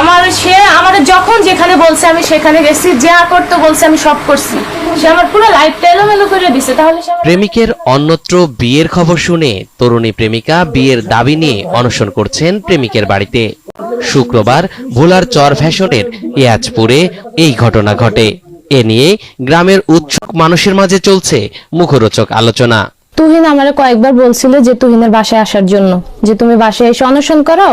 আমার সে আমার যখন যেখানে বলছে আমি সেখানে গেছি, যা করতে বলছে আমি সব করছি। সে আমার পুরো লাইফটা এলোমেলো করে দিছে, তাহলে প্রেমিকের অন্যত্র বিয়ের খবর শুনে তরুণী প্রেমিকা বিয়ের দাবি নিয়ে অনশন করছেন প্রেমিকের বাড়িতে। শুক্রবার ভোলার চর ফ্যাশনের ইয়াজপুরে এই ঘটনা ঘটে। এ নিয়ে গ্রামের উৎসুক মানুষের মাঝে চলছে মুখরোচক আলোচনা। তুহিন আমার কয়েকবার বলছিল যে তুহিনের বাসায় আসার জন্য, যে তুমি বাসায় এসে অনশন করো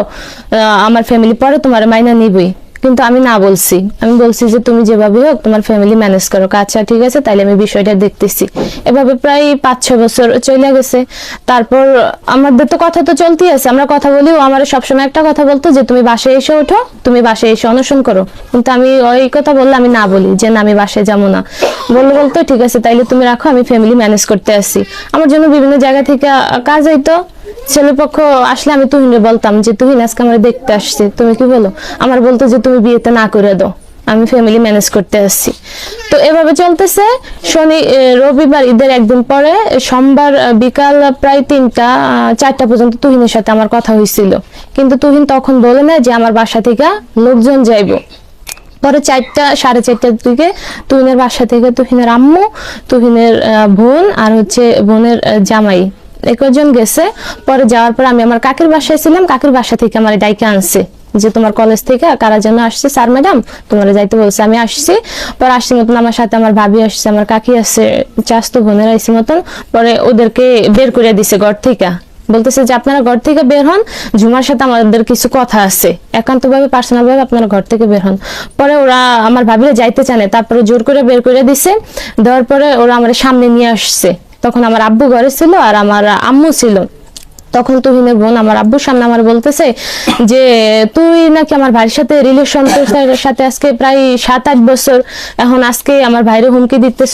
আমার ফ্যামিলি পরে তোমার মাইনা নিবই। কিন্তু আমি না বলছি। আমি বলছি যে তুমি যেভাবে হোক তোমার ফ্যামিলি ম্যানেজ করো। আচ্ছা ঠিক আছে, তাইলে আমি বিষয়টা দেখতেছি। এভাবে প্রায় পাঁচ ছ বছর চলে গেছে। তারপর আমাদের তো কথা তো চলতেই আছে। আমরা কথা বলি ও আমার সবসময় একটা কথা বলতো যে, তুমি বাসায় এসে ওঠো, তুমি বাসায় এসে অনশন করো। কিন্তু আমি ওই কথা বললে আমি না বলি যে, না, আমি বাসায় যাব না। বলল, বলতো, ঠিক আছে, তাইলে তুমি রাখো, আমি ফ্যামিলি ম্যানেজ করতে আসি। আমার জন্য বিভিন্ন জায়গা থেকে কাজ হইতো ছেলেপক্ষ আসলে আমি তুহিনে বলতাম যে, তুহিন, আজকে আমার দেখতে আসছে। তুমি কি বলো? আমার বলতো যে, তুমি বিয়েতে না করে দাও। আমি ফ্যামিলি ম্যানেজ করতে আসছি। তো এভাবে চলতেছে। শনি রবিবার, ঈদের একদিন পরে, সোমবার বিকাল প্রায় তিনটা চারটা পর্যন্ত তুহিনের সাথে আমার কথা হয়েছিল কিন্তু তুহিন তখন বলে না যে, আমার বাসা থেকে লোকজন যাইবো। পরে চারটা, সাড়ে চারটার দিকে তুহিনের বাসা থেকে তুহিনের আম্মু, তুহিনের বোন আর হচ্ছে বোনের জামাই একজন গেছে, পরে যাওয়ার পর আমি আমার কাকির বাসায় ছিলাম, কাকির বাসা থেকে আমার ডাইকে আনছে যে তোমার কলেজ থেকে কারা যেন আসছে। স্যার ম্যাডাম তোমার যাইতে বলছে। আমি আসছি, পরে আসছি মতন আমার সাথে আমার ভাবি আসছে, আমার কাকি আসছে, চাস্তো বোনের আইসি মতন, পরে ওদেরকে বের করে দিছে ঘর থেকে। বলতেছে যে, আপনারা ঘর থেকে বের হন, ঝুমার সাথে আমাদের কিছু কথা আছে। একান্ত ভাবে পার্সোনাল ভাবে আপনারা ঘর থেকে বের হন। পরে ওরা আমার ভাবিরা যাইতে চানে তারপরে জোর করে বের করে দিছে। দেওয়ার পরে ওরা আমার সামনে নিয়ে আসছে। তখন আমার আব্বু ঘরে ছিল আর আমার আম্মু ছিল। তখন তুহিনের বোন আমার আব্বুর সামনে আমার বলতেছে যে, তুই নাকি আমার ভাইয়ের সাথে রিলেশন সাথে আজকে প্রায় সাত, আট বছর। এখন আজকে আমার ভাইরে হুমকি দিতেছ।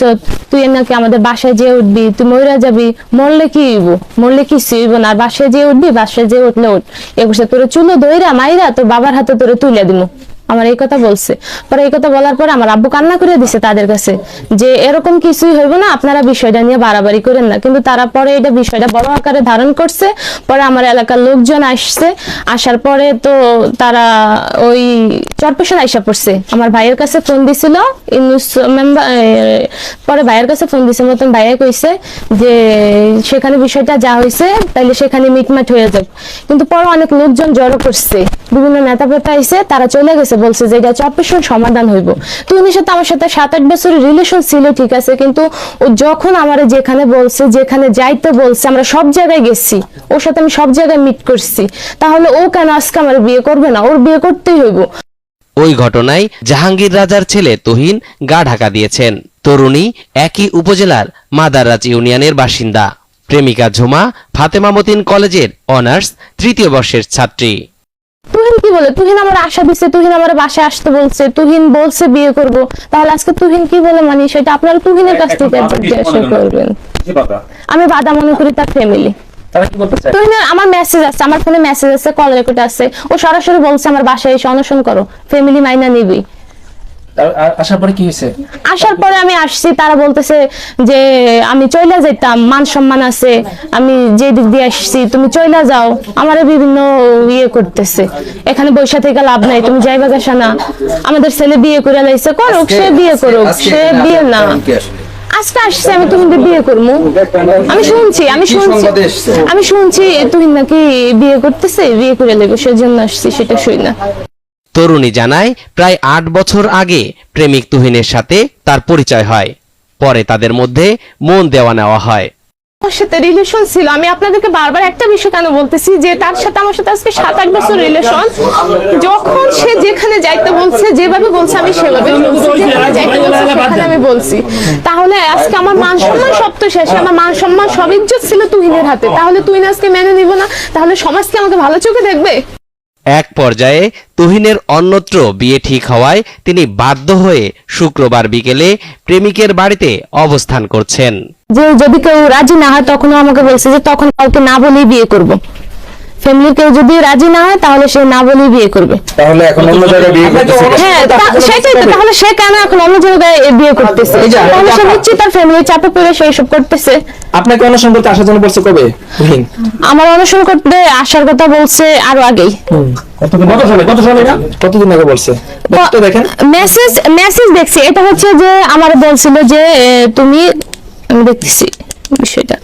তুই নাকি আমাদের বাসায় যেয়ে উঠবি। তুই ময়রা যাবি। মরলে কি হইব? মরলে কি হইব না। আর বাসায় যেয়ে উঠবি, বাসায় যেয়ে উঠলে উঠ। একুশে তোর চুলো দইরা মাইরা তোর বাবার হাতে তোরে তুলে দিমু। আমার এই কথা বলছে। পরে এই কথা বলার পরে আমার আব্বু কান্না করে দিছে তাদের কাছে যে এরকম কিছুই হইব না, আপনারা বিষয়টা নিয়ে বাড়াবাড়ি করেন না। কিন্তু তারা পরে এটা বিষয়টা বড় আকারে ধারণ করছে। পরে আমার এলাকার লোকজন আসছে। আসার পরে তো তারা ওই চরপেশন আইসা পড়ছে। আমার ভাইয়ের কাছে ফোন দিছিল। মেম্বার পরে ভাইয়ের কাছে ফোন দিছে, মতন ভাইয়া কইছে যে সেখানে বিষয়টা যা হয়েছে তাইলে সেখানে মিটমাট হয়ে যাবে। কিন্তু পরে অনেক লোকজন জড়ো করছে। বিভিন্ন নেতা পেতা আইসে, তারা চলে গেছে বলছে যে এটা অপারেশন সমাধান হইব। তো উনি সাথে আমার সাথে সাত আট বছরের রিলেশন ছিল, ঠিক আছে, কিন্তু ও যখন আমার যেখানে বলছে, যেখানে যাইতে বলছে, আমরা সব জায়গায় গেছি। ওর সাথে আমি সব জায়গায় মিট করছি। তাহলে ও কেন আজকে আমার বিয়ে করবে না? ওর বিয়ে করতেই হইব। ওই ঘটনায় জাহাঙ্গীর রাজার ছেলে তুহিন গা ঢাকা দিয়েছেন। তরুণী একই উপজেলার মাদাররাজ ইউনিয়নের বাসিন্দা। প্রেমিকা ঝুমা ফাতেমা মতিন কলেজের অনার্স, তৃতীয় বর্ষের ছাত্রী। তুহিন কি বলে তুহিন আমার আশা দিচ্ছে তুহিন আমার বাসায় আসতে বলছে তুহিন বলছে বিয়ে করব। তাহলে আজকে তুহিন কি বলে মানি সেটা আপনারা তুহিনের কাছ থেকে জিজ্ঞাসা করবেন। আমি বাধা মনে করি তার ফ্যামিলি তুহিনের আমার মেসেজ আছে আমার ফোনে মেসেজ আছে কল রেকর্ড আছে। ও সরাসরি বলছে আমার বাসায় এসে অনশন করো ফ্যামিলি মাইনা নিবি। আসার পরে কি হয়েছে? আসার পরে আমি আসছি তারা বলতেছে যে আমি চইলা যেতাম মান সম্মান আছে আমি যে দিক দিয়ে আসছি তুমি চইলা যাও আমার বিভিন্ন ইয়ে করতেছে। এখানে বৈশা থেকে লাভ নাই তুমি যাইবা গেছা না। আমাদের ছেলে বিয়ে করে লাইছে করুক সে বিয়ে করুক সে বিয়ে না। আজকে আসছে আমি তুমি বিয়ে করব আমি শুনছি আমি শুনছি। আমি শুনছি তুমি নাকি বিয়ে করতেছে বিয়ে করে নেব সেজন্য আসছি সেটা শুই না। তরুণী জানায়, প্রায় আট বছর আগে প্রেমিক তুহিনের সাথে তার পরিচয় হয়। পরে তাদের মধ্যে মন দেওয়া নেওয়া হয়। আমার সাথে রিলেশন ছিল। আমি আপনাদেরকে বারবার একটা বিষয় কেন বলতেছি যে তার সাথে আমার সাথে আজকে সাত আট বছর রিলেশন যখন সে যেখানে যাইতে বলছে, যেভাবে বলছে, আমি সেভাবে আমি বলছি। তাহলে আজকে আমার সব তো আমার মান সম্মান ছিল তুহিনের হাতে। তাহলে আজকে মেনে নিব না? তাহলে সমাজ কি আমাকে ভালো চোখে দেখবে? এক পর্যায়ে তুহিনের অন্যত্র বিয়ে ঠিক হওয়ায় তিনি বাধ্য হয়ে শুক্রবার বিকেলে প্রেমিকের বাড়িতে অবস্থান করছেন। যে যদি কেউ রাজি না হয়, তখনও আমাকে বলছে যে তখন কাউকে না বলেই বিয়ে করব। ফ্যামিলির কেউ যদি রাজি না হয় তাহলে সে না বলেই বিয়ে করবে। তাহলে এখন অন্য জায়গায় বিয়ে করতেছে হ্যাঁ সেটাই তো তাহলে সে কেন এখন অন্য জায়গায় বিয়ে করতেছে? তাহলে সে নিশ্চয়ই তার ফ্যামিলির চাপে পড়ে সে এসব করতেছে। আপনাকে অনুসরণ করতে আসার জন্য বলছে কবে আমার অনুসরণ করতে আসার কথা বলছে আরও আগেই। কত সালে? কত সালে না কতদিন আগে বলছে? দেখেন। মেসেজ মেসেজ দেখছি। এটা হচ্ছে যে আমার বলছিল যে তুমি আমি দেখতেছি বিষয়টা।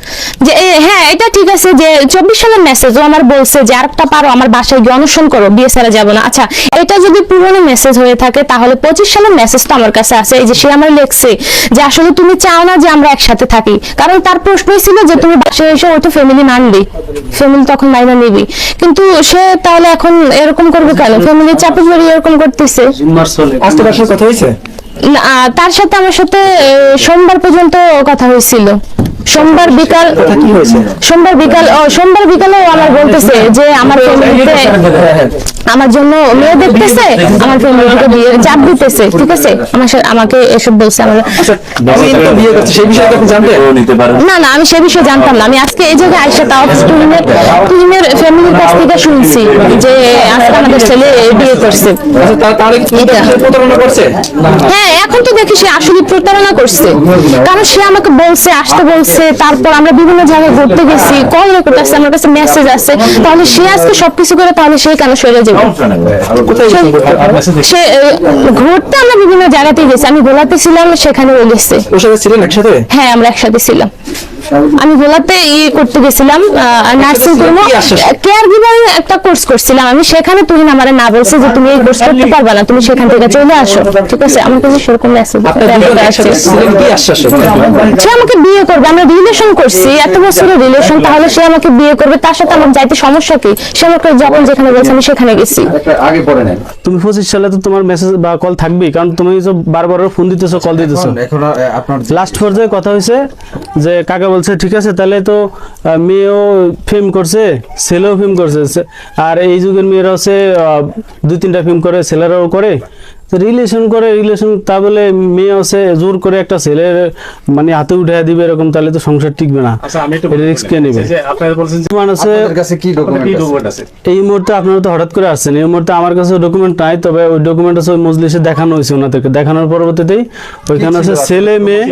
যে হ্যাঁ এটা ঠিক আছে যে চব্বিশ সালের মেসেজ ও আমার বলছে যে আরেকটা পারো আমার বাসায় গিয়ে অনশন করো বিয়ে সারা যাব না। আচ্ছা এটা যদি পুরনো মেসেজ হয়ে থাকে তাহলে পঁচিশ সালের মেসেজটা আমার কাছে আছে। এই যে সে আমার লেখছে যে আসলে তুমি চাও না যে আমরা একসাথে থাকি। কারণ তার প্রশ্নই ছিল যে তুমি বাসায় এসে ওই তো ফ্যামিলি মানবি। ফ্যামিলি তখন মাইনা নিবি। কিন্তু সে তাহলে এখন এরকম করবে কেন? ফ্যামিলির চাপে পড়ে এরকম করতেছে। আজকে সাথে কথা হয়েছে? আহ, তার সাথে আমার সাথে সোমবার পর্যন্ত কথা হয়েছিল। সোমবার বিকাল কথা কি হয়েছে? সোমবার বিকাল সোমবার বিকালে আমার বলতেছে যে আমার ফ্যামিলিতে আমার জন্য মেয়ে দেখতেছে আমার ফ্যামিলিকে বিয়ে চাপ দিতেছে ঠিক আছে? আমার আমাকে এসব বলছে আমার আচ্ছা না না আমি সে বিষয়ে জানতাম না। আমি আজকে এই জায়গায় আইসা তাও তুহিনের তুহিনের ফ্যামিলির কাছ থেকে শুনছি যে আজকে আমাদের ছেলে বিয়ে করছে। আচ্ছা করছে? হ্যাঁ এখন তো দেখি সে আসলে প্রতারণা করছে। কারণ সে আমাকে বলছে আসতে বলছে তারপর আমরা বিভিন্ন জায়গায় ঘুরতে গেছি কল রেকর্ড আছে আমার কাছে মেসেজ আছে। তাহলে সে আজকে সবকিছু করে তাহলে সে কেন সরে যাবে? সে ঘুরতে আমরা বিভিন্ন জায়গাতেই গেছি। আমি গোলাতে ছিলাম সেখানে ও গেছে। ওর সাথে ছিলেন একসাথে? হ্যাঁ আমরা একসাথে ছিলাম। আমি ভোলাতে ইয়ে করতে গেছিলাম নার্সিং করব? কেয়ার গিভার একটা কোর্স করছিলাম আমি। সেখানে তুহিন আমার না বলছে যে তুমি এই কোর্স করতে পারবে না তুমি সেখান থেকে চলে আসো। ঠিক আছে? আমার কাছে সেরকম মেসেজ আপনার দুজন একসাথে ছিলেন কি আশ্বাসে সে আমাকে বিয়ে করবে। আমরা রিলেশন করছি। এত বছরের রিলেশন তাহলে সে আমাকে বিয়ে করবে। তার সাথে আমার যাইতে সমস্যা কি? সে আমাকে যখন যেখানে বলছে আমি সেখানে গেছি। আগে পড়ে নেন। তুমি পঁচিশ সালে তো তোমার মেসেজ বা কল থাকবেই কারণ তুমি তো বারবার ফোন দিতেছো কল দিতেছো। আপনার লাস্ট পর্যায়ে কথা হয়েছে যে কাকা বলছে ঠিক আছে তাহলে তো মেয়েও ফিল্ম করছে ছেলেও ফিল্ম করছে। আর এই যুগের মেয়েরা হচ্ছে আহ, দুই তিনটা ফিল্ম করে ছেলেরাও করে। রিলেশন করে রিলেশন তা বলে মেয়ে হচ্ছে জোর করে একটা ছেলের মানে হাতে উঠে দিবে এরকম তাহলে তো সংসার টিকবে না। রিস্ক কে নেবে? প্রমাণ আছে আপনার কাছে কি ডকুমেন্ট আছে? এই মুহূর্তে আপনারা তো হঠাৎ করে আসছেন এই মুহূর্তে আমার কাছে ডকুমেন্ট নাই তবে ওই ডকুমেন্ট আছে ওই মজলিসে দেখানো হয়েছে ওনাদেরকে। দেখানোর পরবর্তীতেই ওইখানে আছে ছেলে? মেয়ে।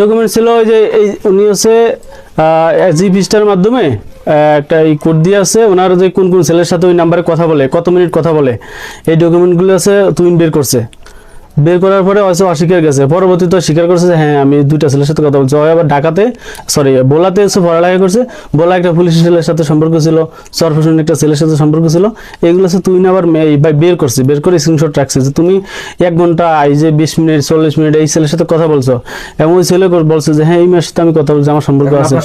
ডকুমেন্ট ছিল? ওই যে এই উনি হচ্ছে জি পিস্টার মাধ্যমে একটা এই কোড দিয়ে আছে ওনার যে কোন কোন ছেলের সাথে ওই নাম্বারে কথা বলে কত মিনিট কথা বলে এই ডকুমেন্টগুলো আছে তুইন বের করছে। বের করার পরে হয়তো অস্বীকার গেছে পরবর্তীতে স্বীকার করছে যে হ্যাঁ আমি দুইটা ছেলের সাথে কথা বলছি। হয় আবার ঢাকাতে সরি বোলাতে এসে পড়ালেখা করছে। বোলা একটা পুলিশ ছেলের সাথে সম্পর্ক ছিল সরফেশন একটা ছেলের সাথে সম্পর্ক ছিল। এগুলো হচ্ছে তুই না আবার বের করছে বের করে স্ক্রিনশট রাখছে যে তুমি এক ঘণ্টা এই যে বিশ মিনিট চল্লিশ মিনিট এই ছেলের সাথে কথা বলছো। এবং ওই ছেলে বলছে যে হ্যাঁ এই মেয়ের সাথে আমি কথা বলছি আমার সম্পর্ক আছে।